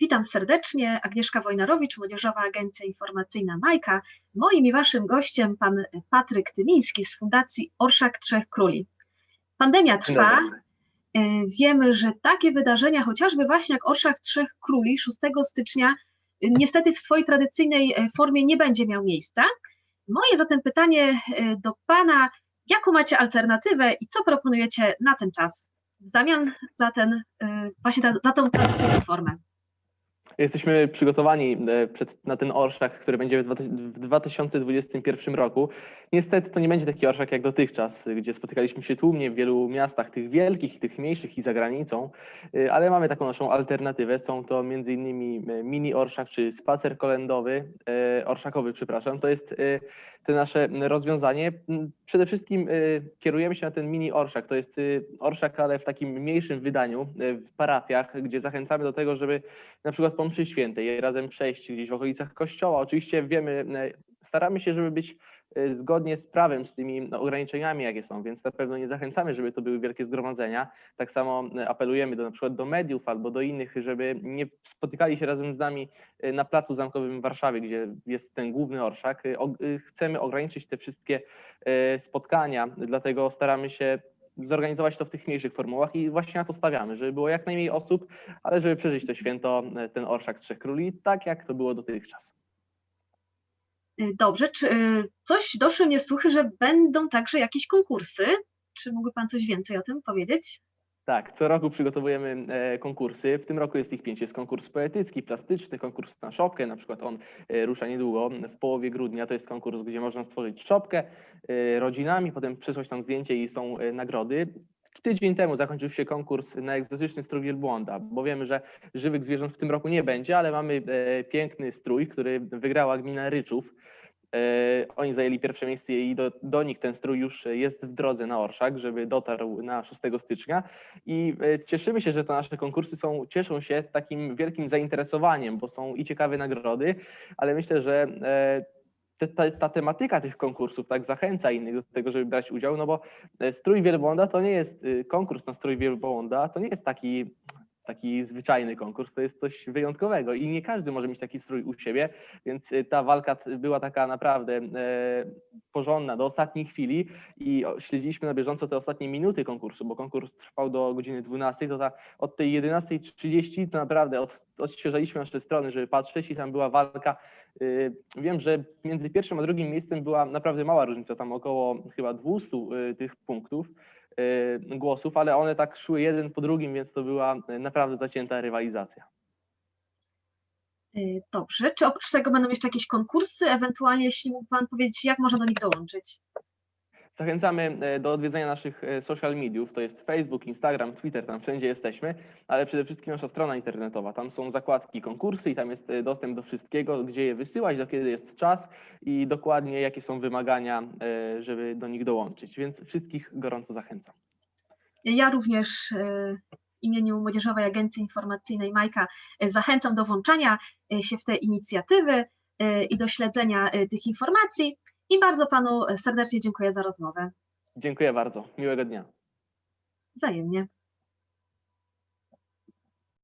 Witam serdecznie, Agnieszka Wojnarowicz, Młodzieżowa Agencja Informacyjna Majka. Moim i waszym gościem pan Patryk Tymiński z Fundacji Orszak Trzech Króli. Pandemia trwa. Y, Wiemy, że takie wydarzenia, chociażby właśnie jak Orszak Trzech Króli 6 stycznia, y, niestety w swojej tradycyjnej y, formie nie będzie miał miejsca. Moje zatem pytanie y, do pana, jaką macie alternatywę i co proponujecie na ten czas w zamian za ten, y, właśnie za tą tradycyjną formę? Jesteśmy przygotowani e, przed, na ten orszak, który będzie w dwa tyś- w 2021 roku. Niestety to nie będzie taki orszak jak dotychczas, gdzie spotykaliśmy się tłumnie w wielu miastach, tych wielkich, tych mniejszych i za granicą, E, ale mamy taką naszą alternatywę. Są to innymi e, mini orszak czy spacer kolendowy, orszakowy, przepraszam. To jest te nasze rozwiązanie. M, Przede wszystkim kierujemy się na ten mini orszak. To jest orszak, ale w takim mniejszym wydaniu, w parafiach, gdzie zachęcamy do tego, żeby na przykład po mszy świętej razem przejść gdzieś w okolicach kościoła. Oczywiście wiemy, e, staramy się, żeby być e, zgodnie z prawem, z tymi no, ograniczeniami, jakie są, więc na pewno nie zachęcamy, żeby to były wielkie zgromadzenia. Tak samo e, apelujemy do, na przykład do mediów albo do innych, żeby nie spotykali się razem z nami na Placu Zamkowym w Warszawie, gdzie jest ten główny orszak. Chcemy ograniczyć te wszystkie spotkania, dlatego staramy się zorganizować to w tych mniejszych formułach i właśnie na to stawiamy, żeby było jak najmniej osób, ale żeby przeżyć to święto, e, ten orszak Trzech Króli, tak jak to było dotychczas. Y, Dobrze, czy y, coś doszły mnie słuchy, że będą także jakieś konkursy? Czy mógłby Pan coś więcej o tym powiedzieć? Tak, co roku przygotowujemy e, konkursy. W tym roku jest ich pięć. Jest konkurs poetycki, plastyczny, konkurs na szopkę. Na przykład on e, rusza niedługo, w połowie grudnia. To jest konkurs, gdzie można stworzyć szopkę e, rodzinami, potem przysłać tam zdjęcie i są nagrody. Tydzień temu zakończył się konkurs na egzotyczny strój wielbłąda, bo wiemy, że żywych zwierząt w tym roku nie będzie, ale mamy piękny strój, który wygrała gmina Ryczów. E, Oni zajęli pierwsze miejsce i do, do nich ten strój już jest w drodze na Orszak, żeby dotarł na 6 stycznia. I e, cieszymy się, że te nasze konkursy są, cieszą się takim wielkim zainteresowaniem, bo są i ciekawe nagrody, ale myślę, że e, te, ta, ta tematyka tych konkursów tak zachęca innych do tego, żeby brać udział, no bo strój wielbłąda to nie jest y, konkurs na strój wielbłąda, to nie jest taki taki zwyczajny konkurs, to jest coś wyjątkowego i nie każdy może mieć taki strój u siebie, więc y, ta walka była taka naprawdę e, porządna do ostatniej chwili i śledziliśmy na bieżąco te ostatnie minuty konkursu, bo konkurs trwał do godziny 12, to ta, od tej 11.30 to naprawdę od, odświeżaliśmy nasze strony, żeby patrzeć i tam była walka. Y, Wiem, że między pierwszym a drugim miejscem była naprawdę mała różnica, tam około chyba 200 y, tych punktów głosów, ale one tak szły jeden po drugim, więc to była y, naprawdę zacięta rywalizacja. Y, Dobrze, czy oprócz tego będą jeszcze jakieś konkursy? Ewentualnie, jeśli mógł Pan powiedzieć, jak można do nich dołączyć? Zachęcamy e, do odwiedzenia naszych e, social mediów, to jest Facebook, Instagram, Twitter, tam wszędzie jesteśmy, ale przede wszystkim nasza strona internetowa. Tam są zakładki konkursy i tam jest e, dostęp do wszystkiego, gdzie je wysyłać, do kiedy jest czas i dokładnie jakie są wymagania, żeby do nich dołączyć. Więc wszystkich gorąco zachęcam. Ja również w imieniu Młodzieżowej Agencji Informacyjnej Majka zachęcam do włączania się w te inicjatywy i do śledzenia tych informacji i bardzo Panu serdecznie dziękuję za rozmowę. Dziękuję bardzo. Miłego dnia. Wzajemnie.